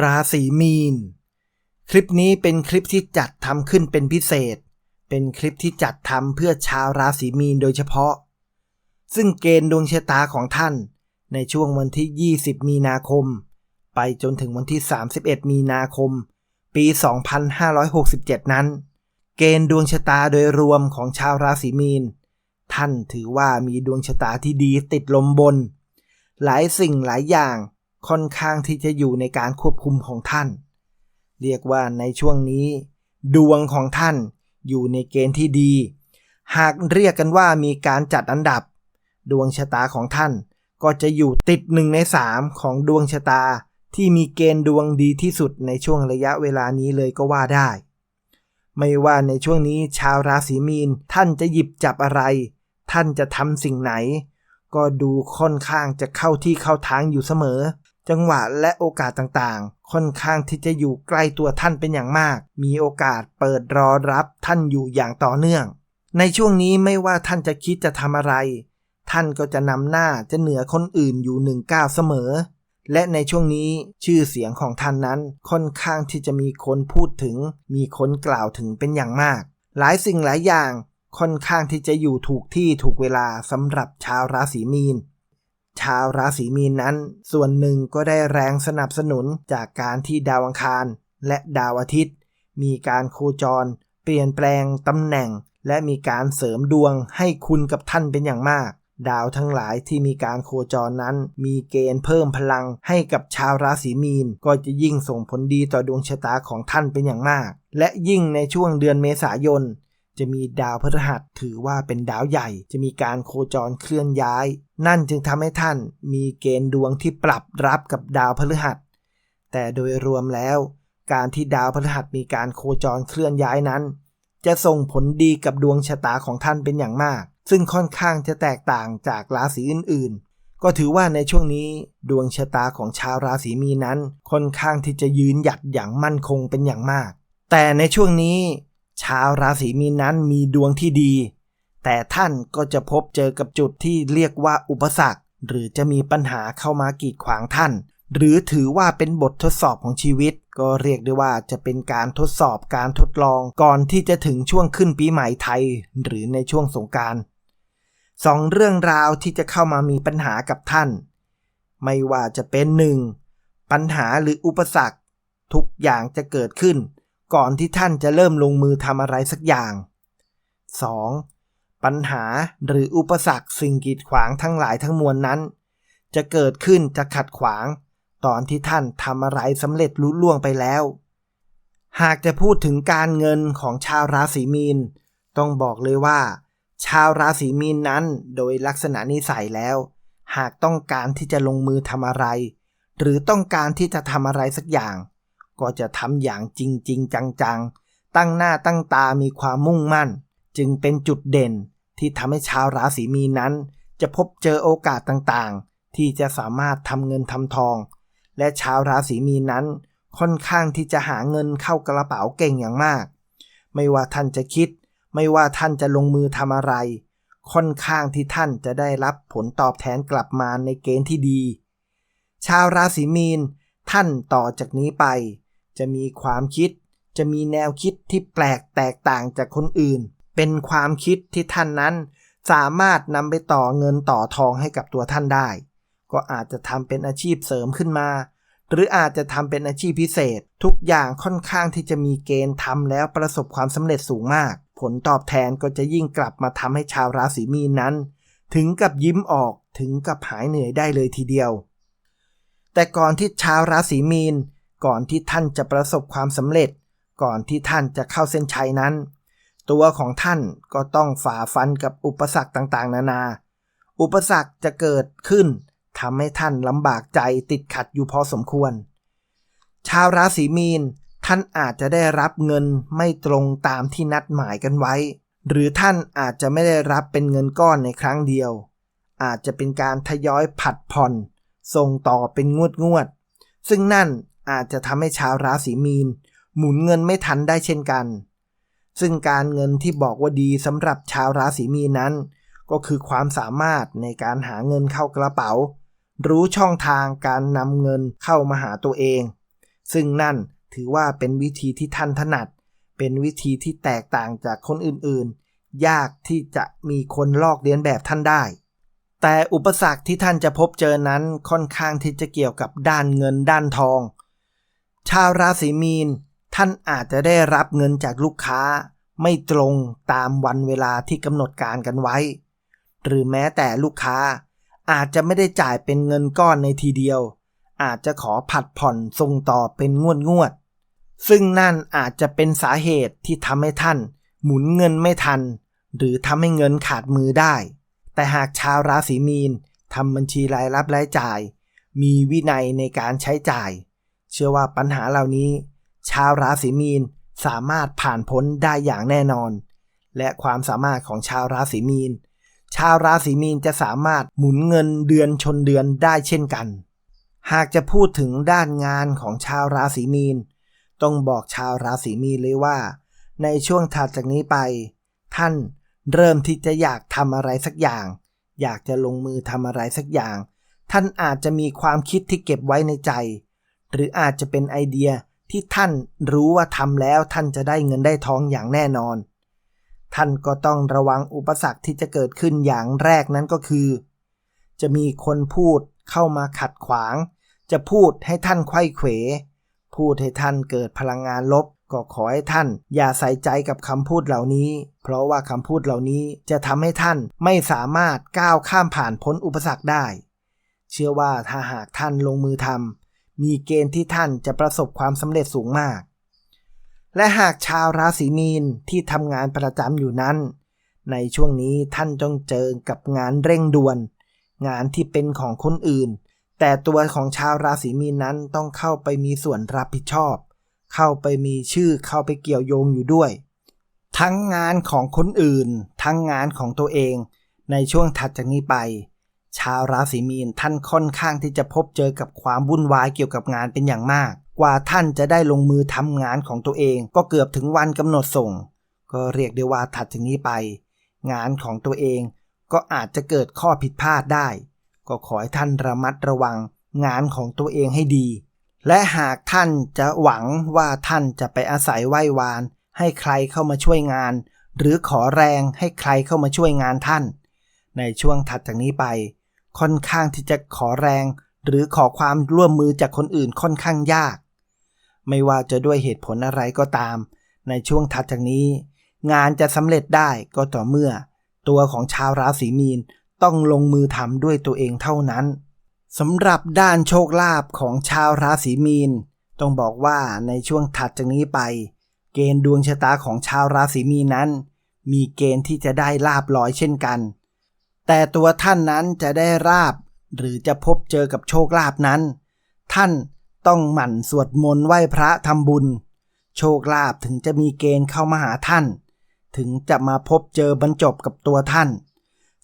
ราศีมีน คลิปนี้เป็นคลิปที่จัดทำขึ้นเป็นพิเศษ เป็นคลิปที่จัดทำเพื่อชาวราศีมีนโดยเฉพาะ ซึ่งเกณฑ์ดวงชะตาของท่าน ในช่วงวันที่ 20 มีนาคม ไปจนถึงวันที่ 31 มีนาคม ปี 2567 นั้น เกณฑ์ดวงชะตาโดยรวมของชาวราศีมีน ท่านถือว่ามีดวงชะตาที่ดีติดลมบน หลายสิ่งหลายอย่าง ค่อนข้างที่จะอยู่ในการควบคุมของท่าน เรียกว่าในช่วงนี้ ดวงของท่านอยู่ในเกณฑ์ที่ดี หากเรียกกันว่ามีการจัดอันดับ ดวงชะตาของท่านก็จะอยู่ติดหนึ่งในสามของดวงชะตาที่มีเกณฑ์ดวงดีที่สุดในช่วงระยะเวลานี้เลยก็ว่าได้ ไม่ว่าในช่วงนี้ชาวราศีมีนท่านจะหยิบจับอะไร ท่านจะทำสิ่งไหน ก็ดูค่อนข้างจะเข้าที่เข้าทางอยู่เสมอ จังหวะและโอกาสต่างๆ ค่อนข้างที่จะอยู่ใกล้ตัวท่านเป็นอย่างมาก มีโอกาสเปิดรอรับท่านอยู่อย่างต่อเนื่อง ในช่วงนี้ไม่ว่าท่านจะคิดจะทำอะไร ท่านก็จะนำหน้าจะเหนือคนอื่นอยู่หนึ่งก้าวเสมอ และในช่วงนี้ชื่อเสียงของท่านนั้นค่อนข้างที่จะมีคนพูดถึง มีคนกล่าวถึงเป็นอย่างมาก หลายสิ่งหลายอย่างค่อนข้างที่จะอยู่ถูกที่ถูกเวลาสำหรับชาวราศีมีน ชาวราศีมีนนั้น ส่วนหนึ่งก็ได้แรงสนับสนุนจากการที่ดาวอังคาร และดาวอาทิตย์ มีการโคจร เปลี่ยนแปลงตำแหน่ง และมีการเสริมดวงให้คุณกับท่านเป็นอย่างมาก ดาวทั้งหลายที่มีการโคจรนั้น มีเกณฑ์เพิ่มพลังให้กับชาวราศีมีน ก็จะยิ่งส่งผลดีต่อดวงชะตาของท่านเป็นอย่างมาก และยิ่งในช่วงเดือนเมษายน จะมีดาวพฤหัสถือว่าเป็นดาวใหญ่ จะมีการโคจรเคลื่อนย้าย นั่นจึงทำให้ท่านมีเกณฑ์ดวงที่ปรับรับกับดาวพฤหัส แต่โดยรวมแล้ว การที่ดาวพฤหัสมีการโคจรเคลื่อนย้ายนั้น จะส่งผลดีกับดวงชะตาของท่านเป็นอย่างมาก ซึ่งค่อนข้างจะแตกต่างจากราศีอื่นๆ ก็ถือว่าในช่วงนี้ดวงชะตาของชาวราศีมีนั้น ค่อนข้างที่จะยืนหยัดอย่างมั่นคงเป็นอย่างมากแต่ในช่วงนี้ ชาวราศีมีนนั้นมีดวงที่ดี แต่ท่านก็จะพบเจอกับจุดที่เรียกว่าอุปสรรค หรือจะมีปัญหาเข้ามากีดขวางท่าน หรือถือว่าเป็นบททดสอบของชีวิต ก็เรียกได้ว่าจะเป็นการทดสอบการทดลองก่อนที่จะถึงช่วงขึ้นปีใหม่ไทย หรือในช่วงสงการสองเรื่องราวที่จะเข้ามามีปัญหากับท่าน ไม่ว่าจะเป็นหนึ่งปัญหาหรืออุปสรรค ทุกอย่างจะเกิดขึ้น ก่อนที่ท่านจะเริ่มลงมือทำอะไรสักอย่าง 2. ปัญหาหรืออุปสรรคสิ่งกีดขวางทั้งหลายทั้งมวลนั้น จะเกิดขึ้นจะขัดขวาง ตอนที่ท่านทำอะไรสำเร็จลุล่วงไปแล้ว หากจะพูดถึงการเงินของชาวราศีมีน ต้องบอกเลยว่า ชาวราศีมีนนั้นโดยลักษณะนิสัยแล้ว หากต้องการที่จะลงมือทำอะไร หรือต้องการที่จะทำอะไรสักอย่าง ก็จะทำอย่างจริงจริงจังๆ ตั้งหน้าตั้งตามีความมุ่งมั่น จึงเป็นจุดเด่นที่ทำให้ชาวราศีมีนั้น จะพบเจอโอกาสต่างๆ ที่จะสามารถทำเงินทำทอง และชาวราศีมีนั้น ค่อนข้างที่จะหาเงินเข้ากระเป๋าเก่งอย่างมาก ไม่ว่าท่านจะคิด ไม่ว่าท่านจะลงมือทำอะไร ค่อนข้างที่ท่านจะได้รับผลตอบแทนกลับมาในเกณฑ์ที่ดี ชาวราศีมีนท่านต่อจากนี้ไป จะมีความคิด จะมีแนวคิดที่แปลกแตกต่างจากคนอื่น เป็นความคิดที่ท่านนั้น สามารถนำไปต่อเงินต่อทองให้กับตัวท่านได้ ก็อาจจะทำเป็นอาชีพเสริมขึ้นมา หรืออาจจะทำเป็นอาชีพพิเศษ ทุกอย่างค่อนข้างที่จะมีเกณฑ์ทำแล้วประสบความสำเร็จสูงมาก ผลตอบแทนก็จะยิ่งกลับมาทำให้ชาวราศีมีนนั้น ถึงกับยิ้มออกถึงกับหายเหนื่อยได้เลยทีเดียวแต่ก่อนที่ชาวราศีมีน ก่อนที่ท่านจะประสบความสำเร็จ ก่อนที่ท่านจะเข้าเส้นชัยนั้น ตัวของท่านก็ต้องฝ่าฟันกับอุปสรรคต่างๆ นานา อุปสรรคจะเกิดขึ้นทำให้ท่านลำบากใจติดขัดอยู่พอสมควร ชาวราศีมีนท่านอาจจะได้รับเงินไม่ตรงตามที่นัดหมายกันไว้ หรือท่านอาจจะไม่ได้รับเป็นเงินก้อนในครั้งเดียว อาจจะเป็นการทยอยผัดผ่อน ส่งต่อเป็นงวดงวด ซึ่งนั่น อาจจะทำให้ชาวราศีมีน หมุนเงินไม่ทันได้เช่นกัน ซึ่งการเงินที่บอกว่าดีสำหรับชาวราศีมีนนั้น ก็คือความสามารถในการหาเงินเข้ากระเป๋า รู้ช่องทางการนำเงินเข้ามาหาตัวเอง ซึ่งนั่นถือว่าเป็นวิธีที่ท่านถนัด เป็นวิธีที่แตกต่างจากคนอื่นๆ ยากที่จะมีคนลอกเลียนแบบท่านได้แต่อุปสรรคที่ท่านจะพบเจอนั้นค่อนข้างที่จะเกี่ยวกับด้านเงินด้านทอง ชาวราศีมีน ท่านอาจจะได้รับเงินจากลูกค้า ไม่ตรงตามวันเวลาที่กำหนดการกันไว้ หรือแม้แต่ลูกค้า อาจจะไม่ได้จ่ายเป็นเงินก้อนในทีเดียว อาจจะขอผัดผ่อนส่งต่อเป็นงวดงวดๆซึ่งนั่นอาจจะเป็นสาเหตุที่ทำให้ท่าน หมุนเงินไม่ทัน หรือทำให้เงินขาดมือได้ แต่หากชาวราศีมีนทำบัญชีรายรับรายจ่าย มีวินัยในการใช้จ่าย เชื่อว่าปัญหาเหล่านี้ ชาวราศีมีนสามารถผ่านพ้นได้อย่างแน่นอน และความสามารถของชาวราศีมีน ชาวราศีมีนจะสามารถหมุนเงินเดือนชนเดือนได้เช่นกัน หากจะพูดถึงด้านงานของชาวราศีมีน ต้องบอกชาวราศีมีนเลยว่า ในช่วงถัดจากนี้ไป ท่านเริ่มที่จะอยากทำอะไรสักอย่าง อยากจะลงมือทำอะไรสักอย่าง ท่านอาจจะมีความคิดที่เก็บไว้ในใจ หรืออาจจะเป็นไอเดียที่ท่านรู้ว่าทำแล้วท่านจะได้เงินได้ทองอย่างแน่นอน ท่านก็ต้องระวังอุปสรรคที่จะเกิดขึ้นอย่างแรกนั้นก็คือ จะมีคนพูดเข้ามาขัดขวาง จะพูดให้ท่านไข้เขว พูดให้ท่านเกิดพลังงานลบ ก็ขอให้ท่าน อย่าใส่ใจกับคำพูดเหล่านี้ เพราะว่าคำพูดเหล่านี้จะทำให้ท่านไม่สามารถก้าวข้ามผ่านพ้นอุปสรรคได้ เชื่อว่าถ้าหากท่านลงมือทำ มีเกณฑ์ที่ท่านจะประสบความสำเร็จสูงมาก และหากชาวราศีมีนที่ทำงานประจำอยู่นั้น ในช่วงนี้ท่านต้องเจอกับงานเร่งด่วน งานที่เป็นของคนอื่น แต่ตัวของชาวราศีมีนนั้นต้องเข้าไปมีส่วนรับผิดชอบ เข้าไปมีชื่อเข้าไปเกี่ยวโยงอยู่ด้วย ทั้งงานของคนอื่น ทั้งงานของตัวเอง ในช่วงถัดจากนี้ไป ชาวราศีมีนท่านค่อนข้างที่จะพบเจอกับความวุ่นวายเกี่ยวกับงานเป็นอย่างมาก กว่าท่านจะได้ลงมือทำงานของตัวเอง ก็เกือบถึงวันกำหนดส่ง ก็เรียกได้ว่าถัดจากนี้ไป งานของตัวเองก็อาจจะเกิดข้อผิดพลาดได้ ก็ขอให้ท่านระมัดระวังงานของตัวเองให้ดี และหากท่านจะหวังว่าท่านจะไปอาศัยไหว้วาน ให้ใครเข้ามาช่วยงาน หรือขอแรงให้ใครเข้ามาช่วยงานท่าน ในช่วงถัดจากนี้ไป ค่อนข้างที่จะขอแรง หรือขอความร่วมมือจากคนอื่นค่อนข้างยาก ไม่ว่าจะด้วยเหตุผลอะไรก็ตาม ในช่วงถัดจากนี้ งานจะสำเร็จได้ก็ต่อเมื่อ ตัวของชาวราศีมีนต้องลงมือทำด้วยตัวเองเท่านั้นสำหรับด้านโชคลาภของชาวราศีมีน ต้องบอกว่าในช่วงถัดจากนี้ไป เกณฑ์ดวงชะตาของชาวราศีมีนนั้น มีเกณฑ์ที่จะได้ลาบลอยเช่นกัน แต่ตัวท่านนั้นจะได้ราบ หรือจะพบเจอกับโชคลาภนั้น ท่านต้องหมั่นสวดมนต์ไหว้พระทำบุญ โชคลาภถึงจะมีเกณฑ์เข้ามาหาท่าน ถึงจะมาพบเจอบรรจบกับตัวท่าน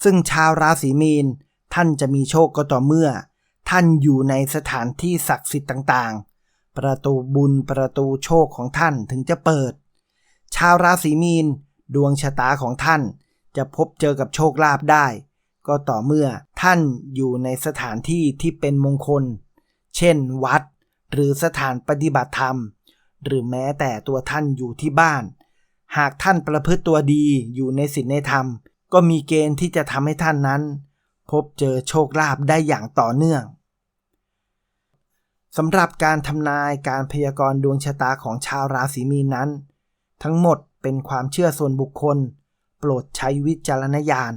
ซึ่งชาวราศีมีนท่านจะมีโชคก็ต่อเมื่อ ท่านอยู่ในสถานที่ศักดิ์สิทธิ์ต่างๆ ประตูบุญประตูโชคของท่านถึงจะเปิด ชาวราศีมีนดวงชะตาของท่านจะพบเจอกับโชคลาภได้ ก็ต่อเมื่อท่านอยู่ในสถานที่ที่เป็นมงคล เช่นวัด หรือสถานปฏิบัติธรรม หรือแม้แต่ตัวท่านอยู่ที่บ้าน หากท่านประพฤติตัวดีอยู่ในศีลในธรรม ก็มีเกณฑ์ที่จะทำให้ท่านนั้น พบเจอโชคลาภได้อย่างต่อเนื่องสำหรับการทำนายการพยากรณ์ดวงชะตาของชาวราศีมีนนั้น ทั้งหมดเป็นความเชื่อส่วนบุคคล โปรดใช้วิจารณญาณ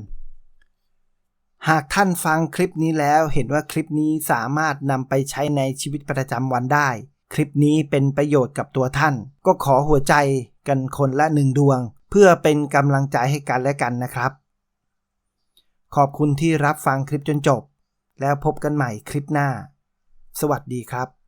หากท่านฟังคลิปนี้แล้วเห็นว่าคลิปนี้สามารถนำไปใช้ในชีวิตประจำวันได้ คลิปนี้เป็นประโยชน์กับตัวท่าน ก็ขอหัวใจกันคนละหนึ่งดวง เพื่อเป็นกำลังใจให้กันและกันนะครับ ขอบคุณที่รับฟังคลิปจนจบ แล้วพบกันใหม่คลิปหน้า สวัสดีครับ